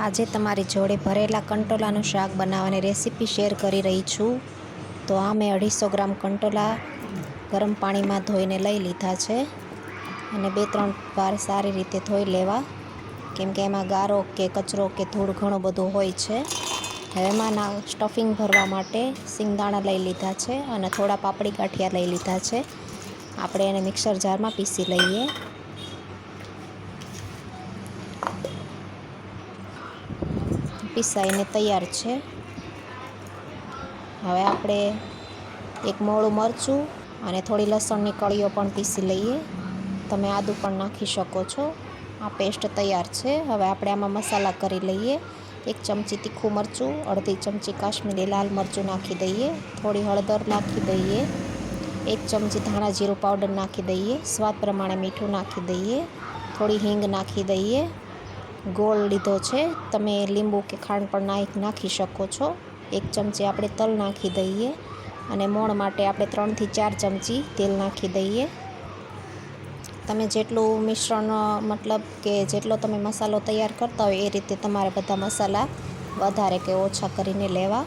આજે તમારી જોડે ભરેલા કંટોલાનું શાક બનાવવાની રેસીપી શેર કરી રહી છું. તો આ મેં અઢીસો ગ્રામ કંટોલા ગરમ પાણીમાં ધોઈને લઈ લીધા છે. અને બે ત્રણ વાર સારી રીતે ધોઈ લેવા. કેમ કે એમાં ગારો કે કચરો કે ધૂળ ઘણું બધું હોય છે. હવે એમાંના સ્ટફિંગ ભરવા માટે સિંગદાણા લઈ લીધા છે અને થોડા પાપડી ગાંઠિયા લઈ લીધા છે. આપણે એને મિક્સર જારમાં પીસી લઈએ. પીસાઈને તૈયાર છે. હવે આપણે એક મોળું મરચું અને થોડી લસણની કળીઓ પણ પીસી લઈએ. તમે આદું પણ નાખી શકો છો. આ પેસ્ટ તૈયાર છે. હવે આપણે આમાં મસાલા કરી લઈએ. એક ચમચી તીખું મરચું, અડધી ચમચી કાશ્મીરી લાલ મરચું નાખી દઈએ. થોડી હળદર નાખી દઈએ. એક ચમચી ધાણા જીરું પાવડર નાખી દઈએ. સ્વાદ પ્રમાણે મીઠું નાખી દઈએ. થોડી હિંગ નાખી દઈએ. ગોળ લીધો છે. તમે લીંબુ કે ખાંડ પણ નાખ, નાખી શકો છો. એક ચમચી આપણે તલ નાખી દઈએ અને મોણ માટે આપણે ત્રણથી ચાર ચમચી તેલ નાખી દઈએ. તમે જેટલું મિશ્રણ, મતલબ કે જેટલો તમે મસાલો તૈયાર કરતા હોય એ રીતે તમારે બધા મસાલા વધારે કે ઓછા કરીને લેવા.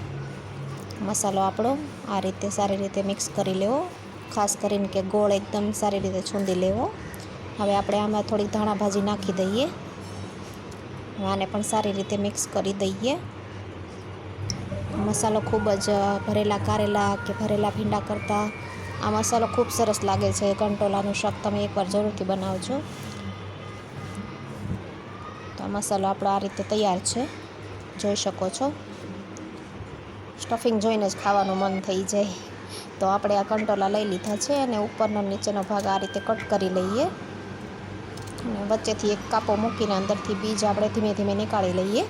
મસાલો આપણો આ રીતે સારી રીતે મિક્સ કરી લેવો. ખાસ કરીને કે ગોળ એકદમ સારી રીતે છૂંદી લેવો. હવે આપણે આમાં થોડીક ધાણા ભાજી નાખી દઈએ. આને પણ સારી રીતે મિક્સ કરી દઈએ. મસાલો ખૂબ જ ભરેલા કારેલા કે ભરેલા ભીંડા કરતાં આ મસાલો ખૂબ સરસ લાગે છે. કંટોલાનું શાક તમે એકવાર જરૂરથી બનાવજો. તો આ મસાલો આપણો આ રીતે તૈયાર છે. જોઈ શકો છો. સ્ટફિંગ જોઈને જ ખાવાનું મન થઈ જાય. તો આપણે આ કંટોલા લઈ લીધા છે અને ઉપરનો નીચેનો ભાગ આ રીતે કટ કરી લઈએ. વચ્ચેથી એક કાપો મૂકીને અંદરથી બીજ આપણે ધીમે ધીમે નીકાળી લઈએ.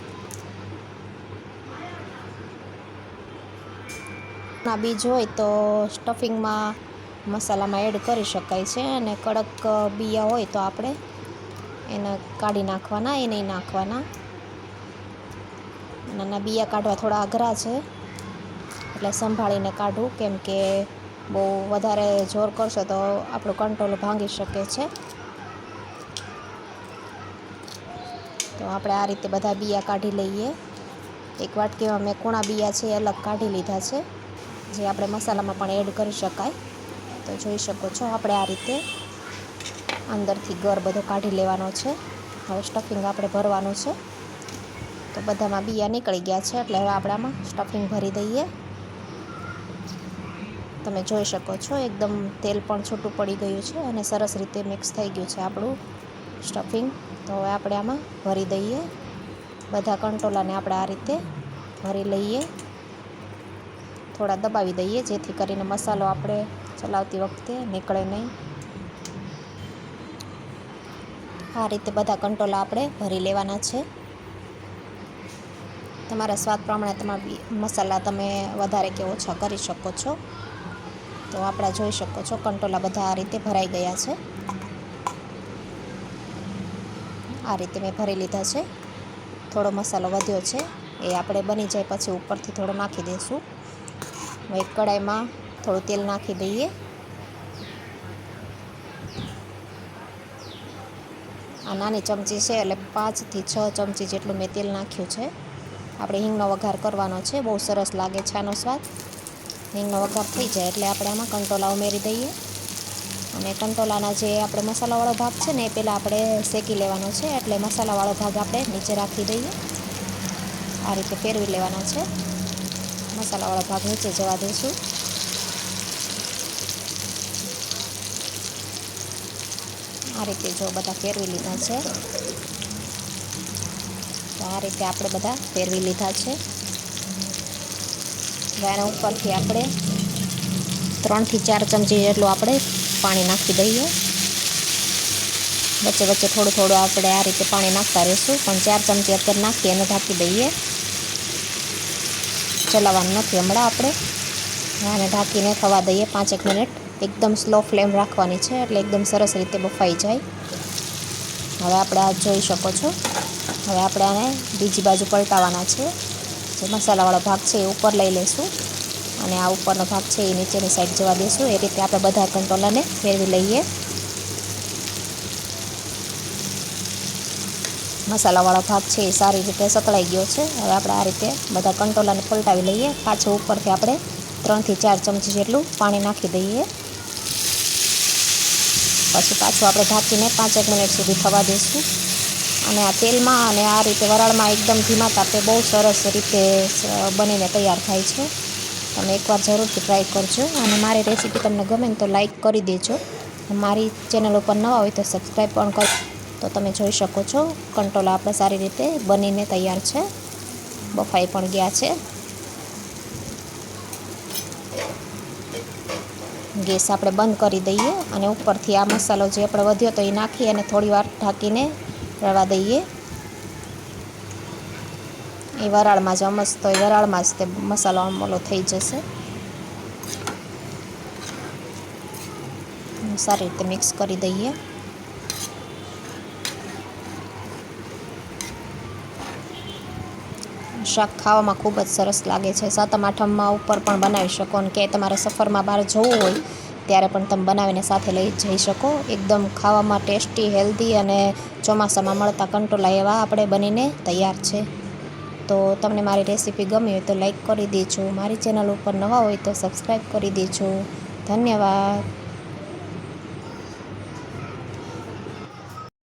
ના બીજ હોય તો સ્ટફિંગમાં મસાલામાં એડ કરી શકાય છે અને કડક બિયા હોય તો આપણે એને કાઢી નાખવાના, એ નહીં નાખવાના. નાના બિયા કાઢવા થોડા અઘરા છે, એટલે સંભાળીને કાઢવું કેમ કે બહુ વધારે જોર કરશો તો આપણું કંટ્રોલ ભાંગી શકે છે. તો આપણે આ રીતે બધા બિયા કાઢી લઈએ. એક વાટકીમાં મેં કૂણા બિયા છે એ અલગ કાઢી લીધા છે. જે આપણે મસાલામાં પણ એડ કરી શકાય. તો જોઈ શકો છો, આપણે આ રીતે અંદરથી ગર બધો કાઢી લેવાનો છે. હવે સ્ટફિંગ આપણે ભરવાનું છે. તો બધામાં બિયા નીકળી ગયા છે, એટલે હવે આપણે આમાં સ્ટફિંગ ભરી દઈએ. તમે જોઈ શકો છો, એકદમ તેલ પણ છૂટું પડી ગયું છે અને સરસ રીતે મિક્સ થઈ ગયું છે આપણું. સ્ટફિંગ તો હવે આપણે આમાં ભરી દઈએ. બધા કંટોલાને આપણે આ રીતે ભરી લઈએ. થોડા દબાવી દઈએ, જેથી કરીને મસાલો આપણે ચલાવતી વખતે નીકળે નહીં. આ રીતે બધા કંટોલા આપણે ભરી લેવાના છે. તમારા સ્વાદ પ્રમાણે તમારા મસાલા તમે વધારે કે ઓછા કરી શકો છો. તો આપણા જોઈ શકો છો, કંટોલા બધા આ રીતે ભરાઈ ગયા છે. આ રીતે મેં ભરી લીધા છે. થોડો મસાલો વધ્યો છે. એ આપણે બની જાય પછી ઉપરથી થોડો નાખી દઈશું. એક કડાઈમાં થોડું તેલ નાખી દઈએ. આ નાની ચમચી છે એટલે પાંચથી છ ચમચી જેટલું મેં તેલ નાખ્યું છે. આપણે હિંગનો વઘાર કરવાનો છે. બહુ સરસ લાગે છે આનો સ્વાદ. હિંગનો વઘાર થઈ જાય એટલે આપણે આમાં કંટોલા ઉમેરી દઈએ. અને કંટોલાના જે આપણે મસાલાવાળો ભાગ છે ને એ પહેલાં આપણે શેકી લેવાનો છે. એટલે મસાલાવાળો ભાગ આપણે નીચે રાખી દઈએ. આ રીતે ફેરવી લેવાના છે. મસાલાવાળો ભાગ નીચે જવા દઈશું. આ રીતે જો બધા ફેરવી લીધા છે. તો આ રીતે આપણે બધા ફેરવી લીધા છે. હવે ઉપરથી આપણે ત્રણથી ચાર ચમચી જેટલું આપણે પાણી નાખી દઈએ. વચ્ચે વચ્ચે થોડું થોડું આપણે આ રીતે પાણી નાખતા રહીશું. પણ ચાર ચમચી અત્યારે નાખીએ અને ઢાંકી દઈએ. ચલાવવાનું નથી હમણાં આપણે. આને ઢાંકીને થવા દઈએ પાંચેક મિનિટ. એકદમ સ્લો ફ્લેમ રાખવાની છે એટલે એકદમ સરસ રીતે બફાઈ જાય. હવે આપણે આ જોઈ શકો છો. હવે આપણે આને બીજી બાજુ પલટાવવાના છે. જે મસાલાવાળો ભાગ છે એ ઉપર લઈ લઈશું. અને આ ઉપરનો ભાગ છે એ નીચેની સાઈડ જવા દઈશું એ રીતે આપણે બધા કંટ્રોલરને ફેરવી લઈએ. મસાલાવાળો ભાગ છે એ સારી રીતે સતળાઈ ગયો છે. હવે આપણે આ રીતે બધા કંટોલાને પલટાવી લઈએ. પાછું ઉપરથી આપણે ત્રણથી ચાર ચમચી જેટલું પાણી નાખી દઈએ. પછી પાછું આપણે ઢાંકીને પાંચેક મિનિટ સુધી થવા દઈશું અને આ તેલમાં અને આ રીતે વરાળમાં એકદમ ધીમા તાપે બહુ સરસ રીતે બનીને તૈયાર થાય છે. તમે એકવાર જરૂરથી ટ્રાય કરજો અને મારી રેસીપી તમને ગમે તો લાઈક કરી દેજો. મારી ચેનલ ઉપર નવા હોય તો સબસ્ક્રાઈબ પણ કરો તો તમે જોઈ શકો છો. કંટોલા આપણે સારી રીતે બનીને તૈયાર છે. બફાઈ પણ ગયા છે. ગેસ આપણે બંધ કરી દઈએ અને ઉપરથી આ મસાલો જે આપણે વધ્યો તો એ નાખી અને થોડીવાર ઢાંકીને રવા દઈએ. એ વરાળમાં જ અમસ્ત એ વરાળમાં જ તે મસાલો આમલો થઈ જશે. સારી રીતે મિક્સ કરી દઈએ. શાક ખાવામાં ખૂબ જ સરસ લાગે છે. સાતમ આઠમમાં ઉપર પણ બનાવી શકો અને કે તમારે સફરમાં બહાર જવું હોય ત્યારે પણ તમે બનાવીને સાથે લઈ જઈ શકો. એકદમ ખાવામાં ટેસ્ટી, હેલ્ધી અને ચોમાસામાં મળતા કંટોલા એવા આપણે બનીને તૈયાર છે. તો તમને મારી રેસીપી ગમી હોય તો લાઈક કરી દેજો. મારી ચેનલ ઉપર નવા હોય તો સબસ્ક્રાઈબ કરી દેજો. ધન્યવાદ.